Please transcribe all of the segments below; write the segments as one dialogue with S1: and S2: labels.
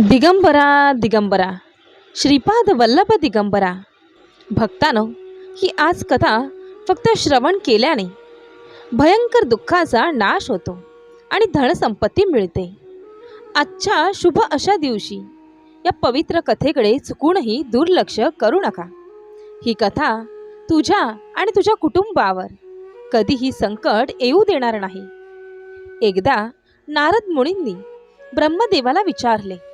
S1: दिगंबरा दिगंबरा श्रीपाद वल्लभ दिगंबरा. भक्तानो ही आज कथा फक्त श्रवण केल्याने भयंकर दुःखाचा नाश होतो आणि धनसंपत्ती मिळते. आजच्या शुभ अशा दिवशी या पवित्र कथेकडे चुकूनही दुर्लक्ष करू नका. ही कथा तुझ्या आणि तुझ्या कुटुंबावर कधीही संकट येऊ देणार नाही. एकदा नारद मुनींनी ब्रह्मदेवाला विचारले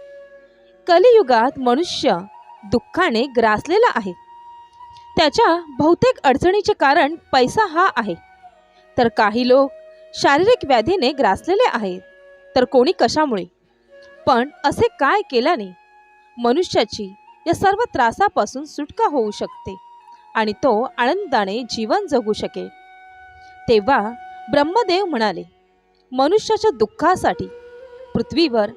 S1: कलियुगात मनुष्य दुःखाने ग्रासलेला आहे. त्याच्या बहुतेक अडचणीचे कारण पैसा हा आहे. तर काही लोक शारीरिक व्याधीने ग्रासलेले आहेत. तर कोणी कशामुळे? पण असे काय केल्याने मनुष्याची या सर्व त्रासापासून सुटका होऊ शकते आणि तो आनंदाने जीवन जगू शकेल? तेव्हा ब्रह्मदेव म्हणाले मनुष्याच्या दुःखासाठी पृथ्वीवर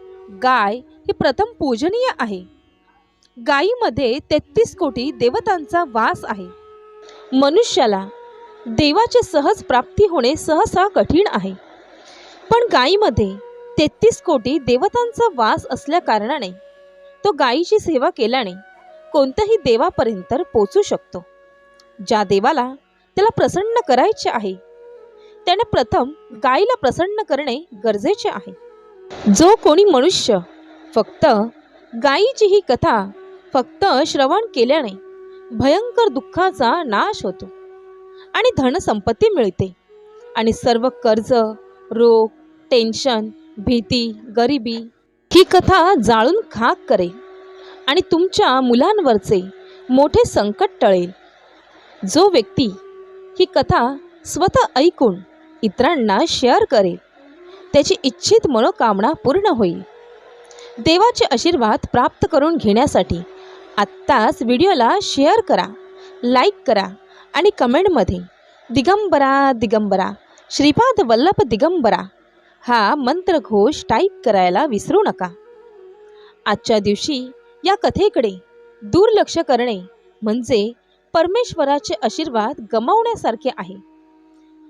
S1: गाय ही प्रथम पूजनीय आहे. गायीमध्ये तेहतीस कोटी देवतांचा वास आहे. मनुष्याला देवाची सहज प्राप्ती होणे सहसा कठीण आहे. पण गायीमध्ये तेहतीस कोटी देवतांचा वास असल्या कारणाने तो गायीची सेवा केल्याने कोणत्याही देवापर्यंत पोचू शकतो. ज्या देवाला त्याला प्रसन्न करायचे आहे त्याने प्रथम गायीला प्रसन्न करणे गरजेचे आहे. जो कोणी मनुष्य फक्त गायीची ही कथा फक्त श्रवण केल्याने भयंकर दुःखाचा नाश होतो आणि धनसंपत्ती मिळते. आणि सर्व कर्ज रोग टेन्शन भीती गरिबी ही कथा जाळून खाक करेल आणि तुमच्या मुलांवरचे मोठे संकट टळेल. जो व्यक्ती ही कथा स्वतः ऐकून इतरांना शेअर करेल त्याची इच्छित मनोकामना पूर्ण होईल. देवाचे आशीर्वाद प्राप्त करून घेण्यासाठी आत्ताच व्हिडिओला शेअर करा लाईक करा आणि कमेंटमध्ये दिगंबरा दिगंबरा श्रीपाद वल्लभ दिगंबरा हा मंत्रघोष टाईप करायला विसरू नका. आजच्या दिवशी या कथेकडे दुर्लक्ष करणे म्हणजे परमेश्वराचे आशीर्वाद गमावण्यासारखे आहे.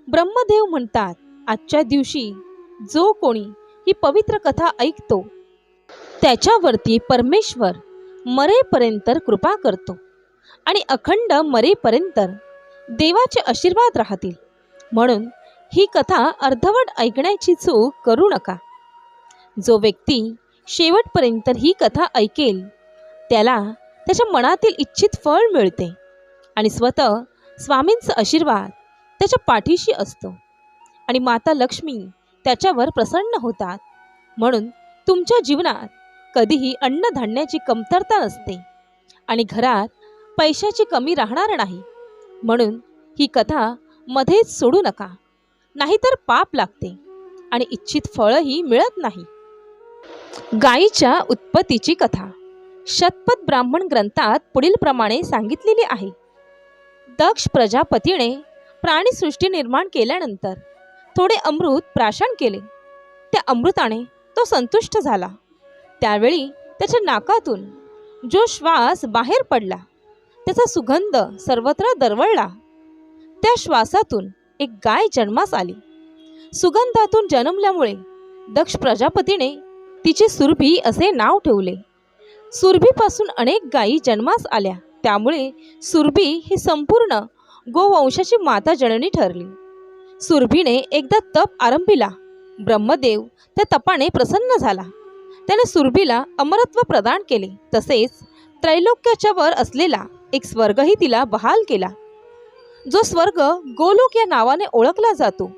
S1: ब्रह्मदेव म्हणतात आजच्या दिवशी जो कोणी ही पवित्र कथा ऐकतो त्याच्यावरती परमेश्वर मरेपर्यंत कृपा करतो. आणि अखंड मरेपर्यंत देवाचे आशीर्वाद राहतील. म्हणून ही कथा अर्धवट ऐकण्याची चूक करू नका. जो व्यक्ती शेवटपर्यंत ही कथा ऐकेल त्याला त्याच्या मनातील इच्छित फळ मिळते आणि स्वतः स्वामींचा आशीर्वाद त्याच्या पाठीशी असतो. आणि माता लक्ष्मी त्याच्यावर प्रसन्न होतात. म्हणून तुमच्या जीवनात कधीही अन्नधान्याची कमतरता नसते. आणि घरात पैशाची कमी राहणार नाही. म्हणून ही कथा मध्येच सोडू नका. नाहीतर पाप लागते आणि इच्छित फळही मिळत नाही. गायीच्या उत्पत्तीची कथा. शतपथ ब्राह्मण ग्रंथात पुढील प्रमाणे सांगितलेली आहे. दक्ष प्रजापतीने प्राणीसृष्टी निर्माण केल्यानंतर थोडे अमृत प्राशन केले. त्या अमृताने तो संतुष्ट झाला. त्यावेळी त्याच्या नाकातून जो श्वास बाहेर पडला त्याचा सुगंध सर्वत्र दरवळला. त्या श्वासातून एक गाय जन्मास आली. सुगंधातून जन्मल्यामुळे दक्ष प्रजापतीने तिचे सुरभी असे नाव ठेवले. सुरभीपासून अनेक गायी जन्मास आल्या. त्यामुळे सुरभी ही संपूर्ण गोवंशाची माता जननी ठरली. सुरभीने एकदा तप आरंभिला. ब्रह्मदेव त्या तपाने प्रसन्न झाला. त्याने सुरभीला अमरत्व प्रदान केले. तसेच त्रैलोक्याच्या वर असलेला एक स्वर्गही तिला बहाल केला. जो स्वर्ग गोलोक या नावाने ओळखला जातो.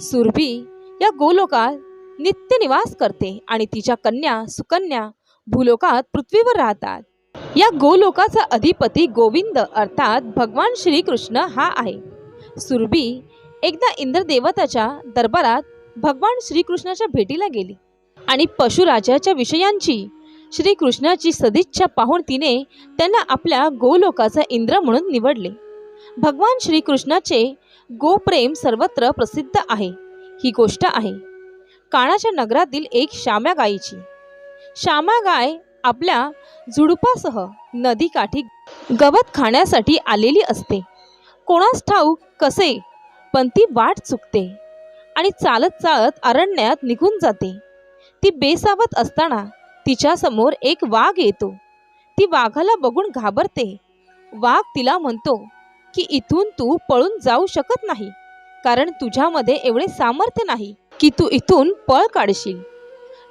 S1: सुरभी या गोलोकात नित्य निवास करते आणि तिच्या कन्या सुकन्या भूलोकात पृथ्वीवर राहतात. या गोलोकाचा अधिपती गोविंद अर्थात भगवान श्रीकृष्ण हा आहे. सुरभी एकदा इंद्रदेवताच्या दरबारात भगवान श्रीकृष्णाच्या भेटीला गेली. आणि पशुराजाच्या विषयांची. श्रीकृष्णाची सदिच्छा पाहून तिने त्यांना आपल्या गोलोकाचा इंद्र म्हणून निवडले. भगवान श्रीकृष्णाचे गोप्रेम सर्वत्र प्रसिद्ध आहे. ही गोष्ट आहे. काणाच्या नगरातील एक श्याम्या गायीची. श्यामा गाय आपल्या झुडपासह नदीकाठी गवत खाण्यासाठी आलेली असते. कोणास ठाऊक कसे? पण ती वाट चुकते आणि चालत चालत अरण्यात निघून जाते. ती बेसावत असताना तिच्यासमोर एक वाघ येतो. ती वाघाला बघून घाबरते. वाघ तिला म्हणतो की इथून तू पळून जाऊ शकत नाही. कारण तुझ्यामध्ये एवढे सामर्थ्य नाही की तू इथून पळ काढशील.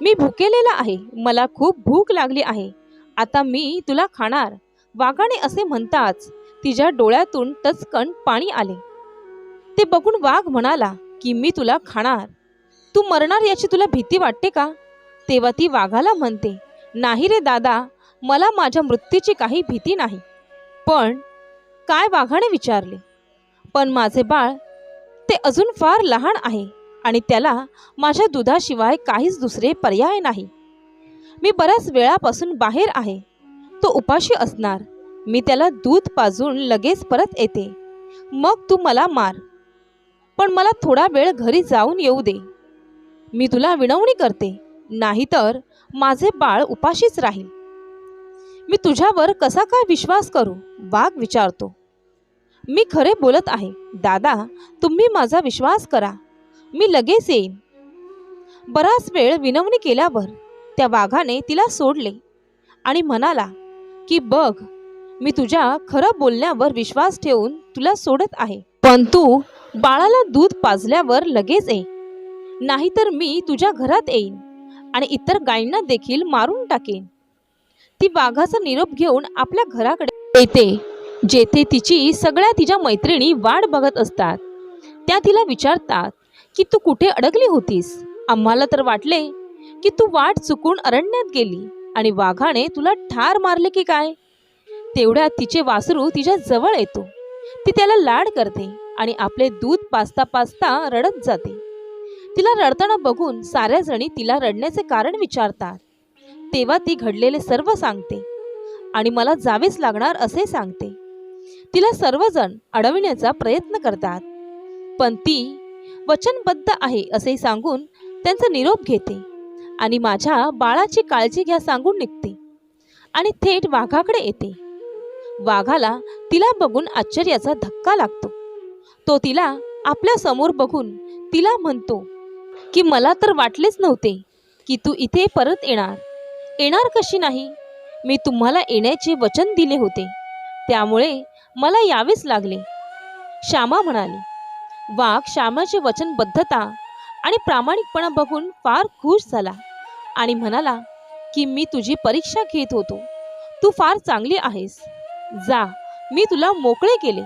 S1: मी भुकेलेला आहे. मला खूप भूक लागली आहे. आता मी तुला खाणार. वाघाने असे म्हणताच तिच्या डोळ्यातून टचकन पाणी आले. ते बघून वाघ म्हणाला की मी तुला खाणार. तू मरणार याची तुला भीती वाटते का? तेव्हा ती वाघाला म्हणते नाही रे दादा मला माझ्या मृत्यूची काही भीती नाही. पण काय वाघाने विचारले? पण माझे बाळ ते अजून फार लहान आहे आणि त्याला माझ्या दुधाशिवाय काहीच दुसरे पर्याय नाही. मी बऱ्याच वेळापासून बाहेर आहे. तो उपाशी असणार. मी त्याला दूध पाजून लगेच परत येते. मग तू मला मार. पण मला थोडा वेळ घरी जाऊन येऊ दे. मी तुला विनवणी करते. नाहीतर माझे बाळ उपाशीच राहील. मी तुझ्यावर कसा काय विश्वास करू? वाघ विचारतो. मी खरे बोलत आहे. दादा तुम्ही माझा विश्वास करा. मी लगेच येईन. बराच वेळ विनवणी केल्यावर त्या वाघाने तिला सोडले आणि म्हणाला की बघ मी तुझ्या खरं बोलण्यावर विश्वास ठेवून तुला सोडत आहे. पण तू बाळाला दूध पाजल्यावर लगेच ये. नाहीतर मी तुझ्या घरात येईन आणि इतर गायींना देखील मारून टाकेन. ती वाघाचा निरोप घेऊन आपल्या घराकडे येते जेथे तिची सगळ्या तिच्या मैत्रिणी वाट बघत असतात. त्या तिला विचारतात की तू कुठे अडकली होतीस? आम्हाला तर वाटले की तू वाट चुकून अरण्यात गेली आणि वाघाने तुला ठार मारले की काय? तेवढ्यात तिचे वासरू तिच्या जवळ येतो. ती त्याला लाड करते आणि आपले दूध पाचता पाचता रडत जाते. तिला रडताना बघून साऱ्या जणी तिला रडण्याचे कारण विचारतात. तेव्हा ती घडलेले सर्व सांगते आणि मला जावेच लागणार असे सांगते. तिला सर्वजण अडविण्याचा प्रयत्न करतात. पण ती वचनबद्ध आहे असे सांगून त्यांचा निरोप घेते आणि माझ्या बाळाची काळजी घ्या सांगून निघते आणि थेट वाघाकडे येते. वाघाला तिला बघून आश्चर्याचा धक्का लागतो. तो तिला आपल्यासमोर बघून तिला म्हणतो की मला तर वाटलेच नव्हते की तू इथे परत येणार. येणार कशी नाही? मी तुम्हाला येण्याचे वचन दिले होते. त्यामुळे मला यावेच लागले. श्यामा म्हणाली वाघ श्यामाची वचनबद्धता आणि प्रामाणिकपणा बघून फार खुश झाला आणि म्हणाला की मी तुझी परीक्षा घेत होतो. तू फार चांगली आहेस. जा मी तुला मोकळे केले.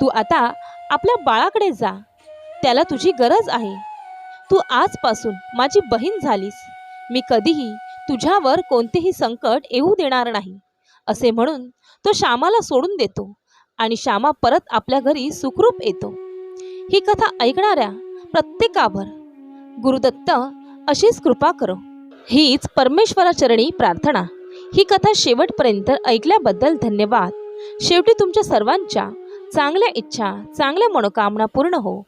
S1: तू आता आपल्या बाळाकडे जा. त्याला तुझी गरज आहे. तू आजपासून माझी बहीण झालीस. मी कधीही तुझ्यावर कोणतेही संकट येऊ देणार नाही. असे म्हणून तो श्यामाला सोडून देतो आणि श्यामा परत आपल्या घरी सुखरूप येतो. ही कथा ऐकणाऱ्या प्रत्येकावर गुरुदत्त अशीच कृपा करो. हीच परमेश्वराचरणी प्रार्थना. ही कथा शेवटपर्यंत ऐकल्याबद्दल धन्यवाद. शेवटी तुमच्या सर्वांच्या चांगल्या इच्छा चांगल्या मनोकामना पूर्ण हो.